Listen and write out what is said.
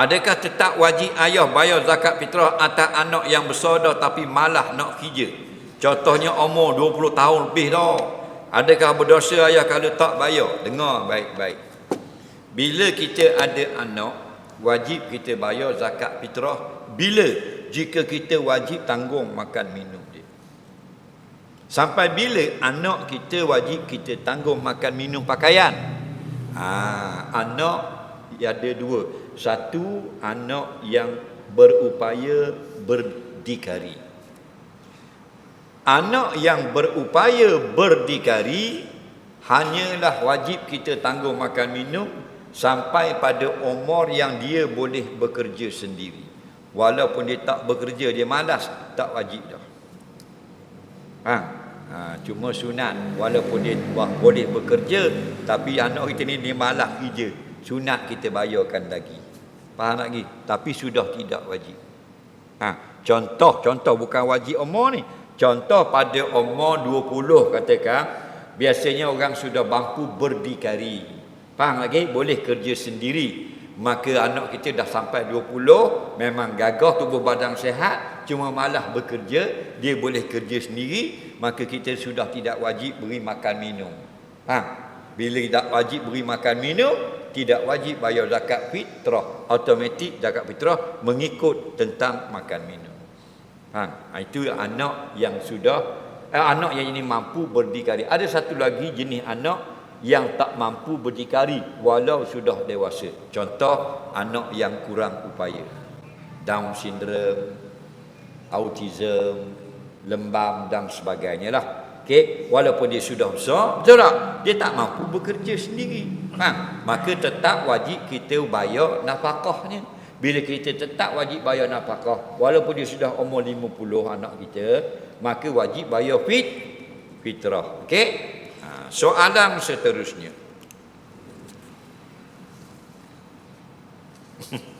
Adakah tetap wajib ayah bayar zakat fitrah atas anak yang besar dah tapi malah nak kerja? Contohnya umur 20 tahun lebih dah. Adakah berdosa ayah kalau tak bayar? Dengar baik-baik. Bila kita ada anak, wajib kita bayar zakat fitrah. Bila? Jika kita wajib tanggung makan minum dia. Sampai bila anak kita wajib kita tanggung makan minum pakaian? Ah, anak ada dua. Satu anak yang berupaya berdikari. Anak yang berupaya berdikari hanyalah wajib kita tanggung makan minum sampai pada umur yang dia boleh bekerja sendiri. Walaupun dia tak bekerja, dia malas, tak wajib dah. Ha? ha cuma sunat walaupun dia boleh bekerja tapi anak kita ni dia malas kerja. Sunat kita bayarkan lagi. Faham lagi? Tapi sudah tidak wajib. Ha, contoh, contoh bukan wajib umur ni. Contoh pada umur 20 katakan, biasanya orang sudah mampu berdikari. Faham lagi? Boleh kerja sendiri. Maka anak kita dah sampai 20, memang gagah tubuh badan sehat, cuma malah bekerja, dia boleh kerja sendiri, maka kita sudah tidak wajib beri makan minum. Ha, bila tidak wajib beri makan minum, tidak wajib bayar zakat fitrah. Automatik zakat fitrah mengikut tentang makan minum. Ha itu anak yang sudah eh, anak yang ini mampu berdikari. Ada satu lagi jenis anak yang tak mampu berdikari walau sudah dewasa. Contoh anak yang kurang upaya. Down syndrome autism lembam dan sebagainya lah Okay. Walaupun dia sudah besar, betul tak? Dia tak mampu bekerja sendiri. Ha? Maka tetap wajib kita bayar nafkahnya. Bila kita tetap wajib bayar nafkah, walaupun dia sudah umur 50 anak kita, maka wajib bayar fit fitrah. Okey? Ha, soalan seterusnya.